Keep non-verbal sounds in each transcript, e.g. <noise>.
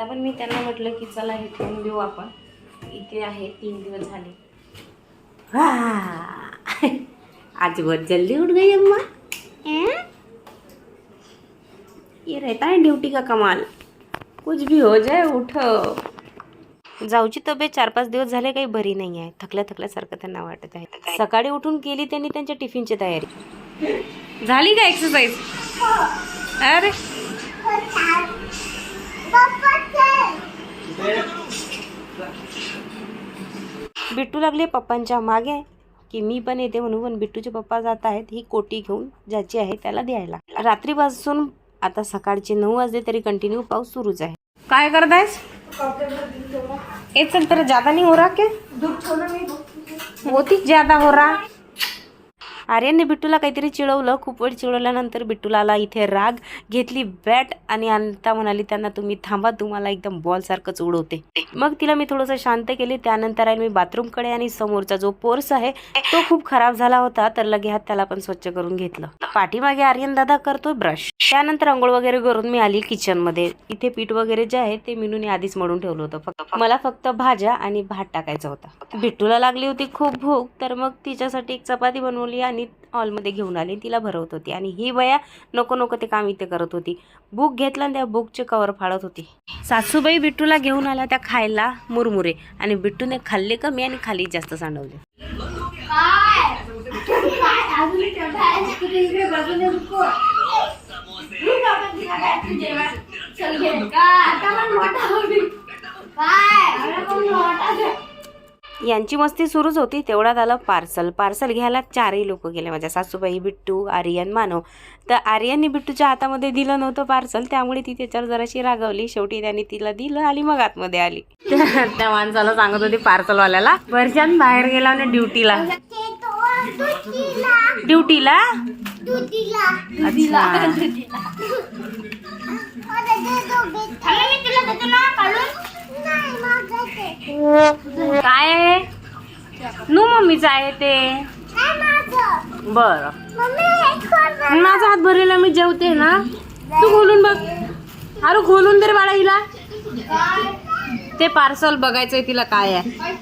आता पण मी त्यांना म्हटलं की चला हे ठेवून देऊ आपण. इथे आहे तीन दिवस झाले! आज बहुत जल्दी उठ गई अम्मा. हैं? ये रहता है ड्यूटी का कमाल. कुछ भी हो जाए उठो. जाऊची तब्येत चार पाच दिवस झाले काही बरी नाही आहे. थकल्या थकल्यासारखं त्यांना वाटत आहे. सकाळी उठून केली त्यांनी त्यांच्या टिफिनची तयारी. झाली का एक्सरसाइज अरे. बिट्टू लागले पप्पांच्या मागे की मी पण येते म्हणून पण बिट्टूचे पप्पा जात आहेत ही कोटी घेऊन ज्याची आहे त्याला द्यायला. रात्रीपासून आता सकाळचे नऊ वाजले तरी कंटिन्यू पाऊस सुरूच आहे. काय करतायस? ए चल तर ज्यादा नाही हो रहा क्या होती ज्यादा हो रहा आर्यनने बिट्टूला काहीतरी चिडवलं. खूप वेळ चिडवल्यानंतर बिट्टूला इथे राग. घेतली बॅट आणि अनिता म्हणाली त्यांना तुम्ही थांबा तुम्हाला एकदम बॉल सारखंच उडवते. मग तिला मी थोडंसं शांत केली. त्यानंतर आहे मी बाथरूमकडे आणि समोरचा जो पोर्स आहे तो खूप खराब झाला होता. तर लगे हात त्याला पण स्वच्छ करून घेतलं. पाठीमागे आर्यन दादा करतोय ब्रश त्यानंतर अंघोळ वगैरे करून मी आली किचनमध्ये इथे पीठ वगैरे जे आहे ते मिनूने आधीच मळून ठेवलं होतं फक्त. मला फक्त भाज्या आणि भात टाकायचा होता. बिट्टूला लागली होती खूप भूक. तर मग तिच्यासाठी एक चपाती बनवली आणि हॉलमध्ये घेऊन आले तिला भरवत होती. आणि ही बया नको नको ते काम इथे करत होती. बुक घेतला आणि त्या बुकचे कवर फाडत होती. सासूबाई बिट्टूला घेऊन आल्या त्या खायला मुरमुरे. आणि बिट्टूने खाल्ले कमी आणि खाली जास्त सांडवले. यांची मस्ती सुरूच होती. तेवढ्यात आलं पार्सल. पार्सल घ्यायला चारही लोक गेले. माझ्या सासूबाई बिट्टू आर्यन मानव. तर आर्यनने बिट्टूच्या हातामध्ये दिलं नव्हतं पार्सल. त्यामुळे ती त्याच्यावर जराशी रागवली. शेवटी त्याने तिला दिलं आणि मग आतमध्ये आली. <laughs> त्या माणसाला सांगत होती पार्सलवाल्याला वर्षान बाहेर गेला ना ड्युटीला. ड्युटीला? अच्छा. काय आहे? नू मम्मीच आहे ते. बर. माझा हात भरलेला मी जेवते ना. तू खोलून बघ. अरे खोलून दे बाळा हिला. ते पार्सल बघायचंय तिला काय आहे.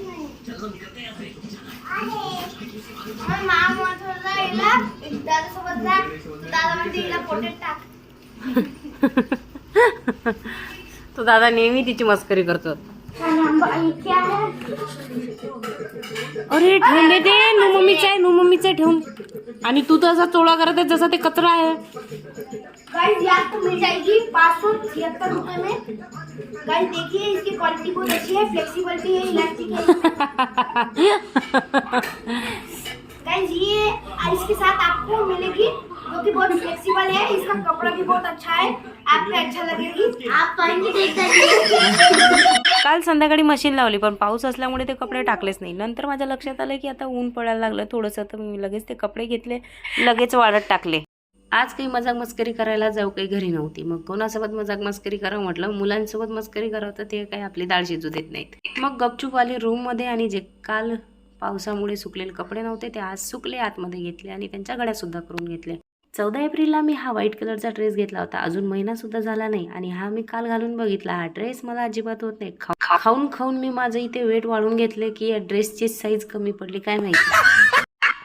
<laughs> तो दादा नेहमी तिची मस्करी करतो. अरे ठेवले ते. नू मम्मीचं आहे नू मम्मीचं आहे ठेवून. आणि तू तर असा चोळा करत आहे जसा ते कचरा आहे. गाइस मिल जाएगी पाँच सौ छिहत्तर रुपए में. गाइस देखिए इसकी क्वालिटी बहुत अच्छी है फ्लेक्सिबिलिटी है इलास्टिक है. गाइस ये इसके साथ आपको मिलेगी जो कि बहुत फ्लेक्सिबल है इसका कपड़ा भी बहुत अच्छा है. काल संध्याकाळी मशीन लावली पण पाऊस असल्यामुळे ते कपडे टाकलेच नाही. नंतर माझ्या लक्षात आलं की आता ऊन पडायला लागलं थोडंसं तर मी लगेच ते कपडे घेतले लगेच वाढत टाकले. आज काही मजाक मस्करी करायला जाऊ काही घरी नव्हती. मग कोणासोबत मजाक मस्करी करावं म्हटलं? मुलांसोबत मस्करी करावं तर ते काही आपली डाळ शिजू देत नाहीत. मग गपचूप आले रूममध्ये आणि जे काल पावसामुळे सुकलेले कपडे नव्हते ते आज सुकले आतमध्ये घेतले आणि त्यांच्या गड्यासुद्धा करून घेतल्या चौदा एप्रिलला मी हा व्हाईट कलरचा ड्रेस घेतला होता. अजून महिनासुद्धा झाला नाही आणि हा मी काल घालून बघितला. हा ड्रेस मला अजिबात होत नाही. खा- खाऊन खाऊन मी माझं इथे वेट वाढून घेतले की या ड्रेसची साईज कमी पडली काय माहिती.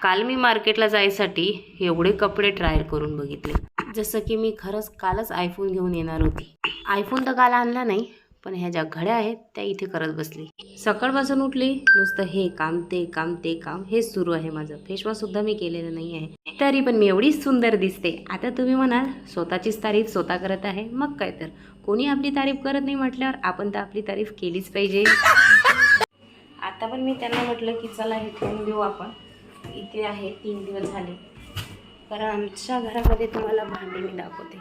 काल मी मार्केटला जायसाठी एवढे कपडे ट्रायल करून बघितले. जसं की मी खरंच कालच आयफोन घेऊन येणार होती. आयफोन तर काल आणला नाही पण ह्या ज्या घड्या आहेत त्या इथे करत बसली. सकाळपासून उठली नुसतं हे काम ते काम ते काम हे सुरू आहे माझं. फेशवॉशसुद्धा मी केलेलं नाही आहे तरी पण मी एवढी सुंदर दिसते. आता तुम्ही म्हणाल स्वतःचीच तारीफ स्वतः करत आहे मग काय तर. कोणी आपली तारीफ करत नाही म्हटल्यावर आपण तर आपली तारीफ केलीच पाहिजे. आता पण मी त्यांना म्हटलं की चला हे ठेवून देऊ आपण. इथे आहे तीन दिवस झाले. कारण आमच्या घरामध्ये तुम्हाला भांडी मी दाखवते.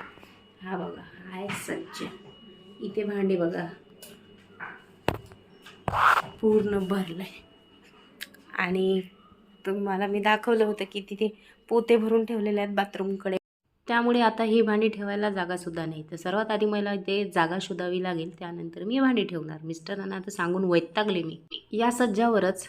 हा बघा आहे सज्ज. इथे भांडी बघा. पूर्ण भरलं आहे आणि तुम्हाला मी दाखवलं होतं की तिथे पोते भरून ठेवलेले आहेत बाथरूमकडे त्यामुळे आता ही भांडी ठेवायला जागासुद्धा नाही. तर सर्वात आधी मला इथे जागा शोधावी लागेल. त्यानंतर मी भांडी ठेवणार. मिस्टरांना आता सांगून वैतागले मी. या सज्जावरच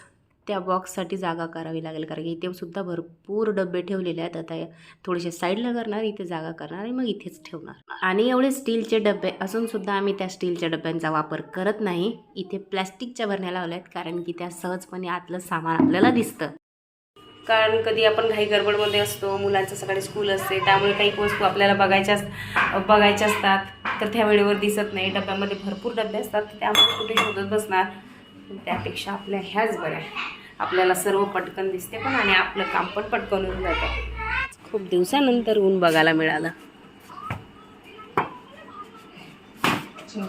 त्या बॉक्ससाठी जागा करावी लागेल. कारण की इथे सुद्धा भरपूर डबे ठेवलेले आहेत. आता थोडेसे साईडला करणार इथे जागा करणार आणि मग इथेच ठेवणार. आणि एवढे स्टीलचे डबे असून सुद्धा आम्ही त्या स्टीलच्या डब्यांचा वापर करत नाही. इथे प्लॅस्टिकच्या भरण्या लावल्या आहेत. कारण की त्या सहजपणे आतलं सामान आपल्याला दिसतं. कारण कधी आपण घाई गडबडमध्ये असतो मुलांचं सकाळी स्कूल असते त्यामुळे काही वस्तू आपल्याला बघायच्या अस- बघायच्या असतात. तर त्या वेळेवर दिसत नाही. डब्यामध्ये भरपूर डबे असतात. त्यामुळे कुठे शोधत बसणार त्यापेक्षा आपल्या ह्याच बऱ्या. आपल्याला सर्व पटकन दिसते पण आणि आपलं काम पण पटकन होऊन जातं. खूप दिवसानंतर ऊन बघायला मिळालं.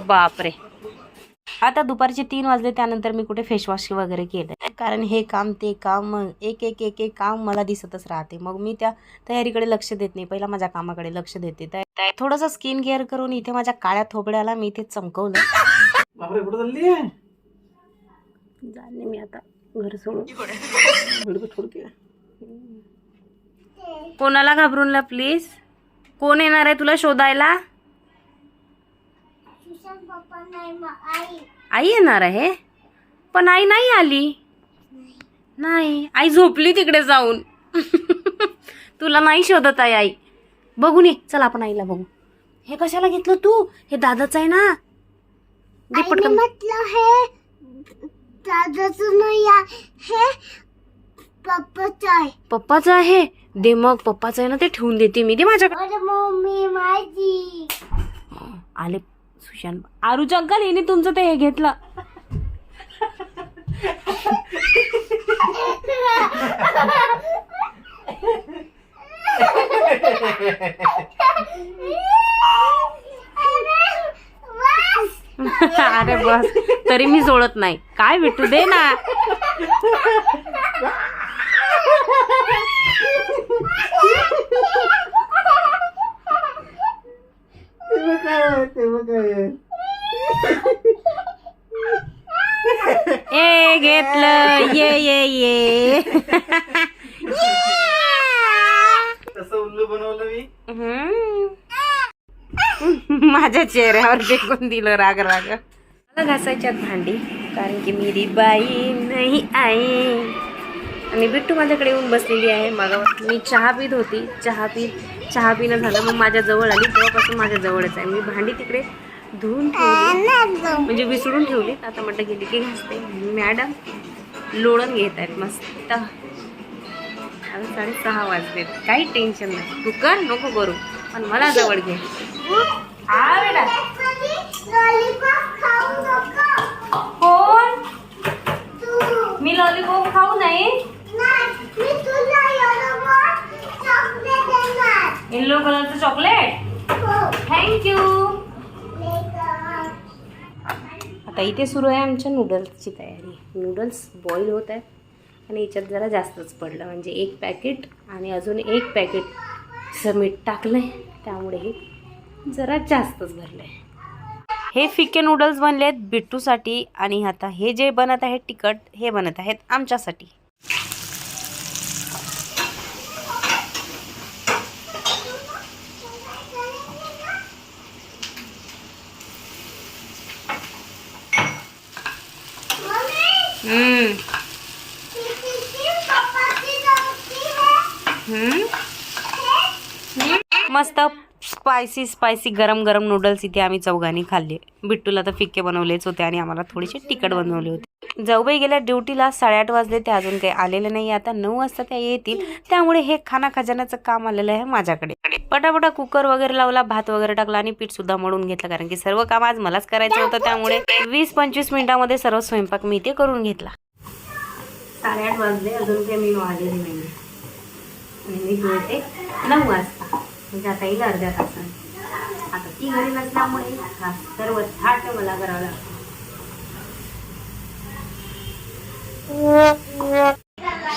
बापरे. आता दुपारचे तीन वाजले त्यानंतर मी कुठे फेसवॉश वगैरे केलं कारण हे काम ते काम एक एक एक एक काम मला दिसतच राहते. मग मी त्या तयारीकडे लक्ष देत नाही. पहिला माझ्या कामाकडे लक्ष देते. थोडंसं स्किन केअर करून इथे माझ्या काळ्या थोबड्याला मी इथे चमकवलं बापरे कुठं चालली आहे जाणे मी आता घर सोडून. व्हिडिओ छोड के कोणाला घाबरूनला प्लीज कोण येणार आहे तुला शोधायला? आई. आई येणार आहे? पण आई नाही आली. नाही. आई झोपली तिकडे जाऊन. <laughs> तुला नाही शोधत आहे आई. बघून ये. चल आपण आईला बघू. हे कशाला घेतलं तू? हे दादाच आहे ना? हे दादाचं नाही आहे, हे पप्पाचं आहे. पप्पाचं आहे? दे मग पप्पाचं आहे ना ते ठेवून देते मी. दे माझ्याकडे. अरे मम्मी माझी. आले सुशांत. आरूच्या अंकल हिने तुमचं ते हे घेतलं. अरे बस <laughs> तरी मी जोडत नाही. काय भेटू दे ना. ए घेतलं. ये ये ये. कसं उल्लू बनवलं मी. हम्म. माझ्या चेहऱ्यावर फेकून दिलं राग राग. घासायच्यात भांडी. कारण की मेरी बाई नाही आई. आणि बिट्टू माझ्याकडे येऊन बसलेली आहे. मग मी चहा पित होती. चहा पीत चहा पिणं झालं मग माझ्याजवळ आली. तेव्हापासून माझ्याजवळच आहे. मी भांडी तिकडे धुवून ठेवली. म्हणजे विसरून ठेवली. आता म्हटलं गेली की घासते. मॅडम लोळण घेत आहेत. मस्त. आता साडेसहा वाजलेत. काही टेन्शन नाही. तू कर नको करू. पण मला जवळ घे. आ बेटा. कोण? तू. मी लॉलीपॉप खाऊ नाही. येल्लो कलरचं चॉकलेट हो. थँक्यू लेकर आता इथे सुरू आहे आमच्या नूडल्सची तयारी. नूडल्स बॉईल होत आहेत. आणि याच्यात जरा जास्तच पडलं. म्हणजे एक पॅकेट आणि अजून एक पॅकेट मीठ टाकलं आहे त्यामुळे हे जरा जास्तच भरलं आहे हे फिके नूडल्स बनले आहेत बिट्टूसाठी आणि आता हे जे बनत आहेत तिखट हे बनत आहेत आमच्यासाठी. मस्त स्पायसी स्पायसी गरम गरम नूडल्स इथे आम्ही चौघांनी खाल्ले. बिट्टूला तर फिक्के बनवलेच होते आणि आम्हाला थोडेसे तिखट बनवले होते. जाऊबाई गेल्या ड्युटीला साडेआठ वाजले ते अजून काही आलेले नाही. आता नऊ वाजता त्या येतील. त्यामुळे हे खाना खजान्याचं काम आलेलं आहे माझ्याकडे. पटापटा कुकर वगैरे लावला भात वगैरे टाकला आणि पीठ सुद्धा मळून घेतलं. कारण की सर्व काम आज मलाच करायचं होतं. त्यामुळे वीस पंचवीस मिनिटामध्ये सर्व स्वयंपाक मी इथे करून घेतला. साडेआठ वाजले. अजून काही मी आलेली नाही. आणि मी नऊ वाजता. म्हणजे आता येईल अर्ध्या तासाने. आता ती घरी नसल्यामुळे हा सर्व थाट मला करावं लागतं.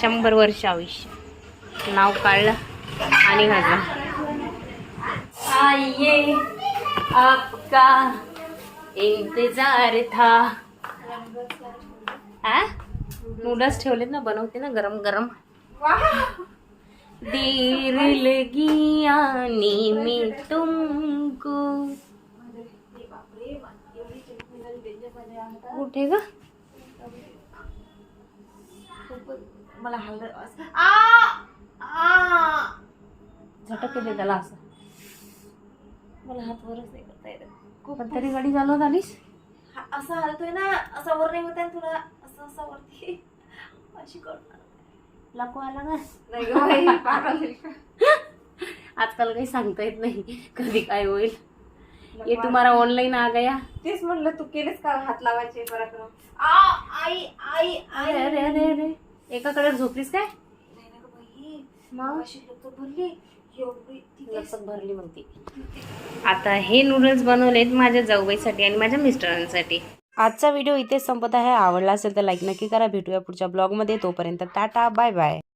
शंभर वर्ष आयुष्य. नाव काढलं आणि घातलं. आइए आपका इंतजार था. आ? नूडल्स ठेवले ना बनवते ना गरम गरम देर लगी आने में तुमको. कुठे ग. मला आ झटक येते त्याला असं. मला हात वरच नाही करता येत. पण तरी गाडी चालवत आलीस? असं हालतोय ना असा वर नाही होत आहे तुला असं असं वरती. अशी करणार लाकू आला नाही का? आजकाल काही सांगता येत नाही. कधी काय होईल. ये तुम्हाला ऑनलाईन आ गया. तेच म्हणलं तू केलेस का हात लावायचे पराक्रम आ आई आई आई. अरे अरे अरे एकाकडे झोपलीस काय? मग? भरली. एवढी ती लपक भरली मग ती आता हे नूडल्स बनवलेत माझ्या जाऊबाईसाठी आणि माझ्या मिस्टरांसाठी. आजचा व्हिडिओ इथेच संपत आहे. आवडला असेल तर लाईक नक्की करा. भेटूया पुढच्या ब्लॉगमध्ये. तोपर्यंत टाटा बाय बाय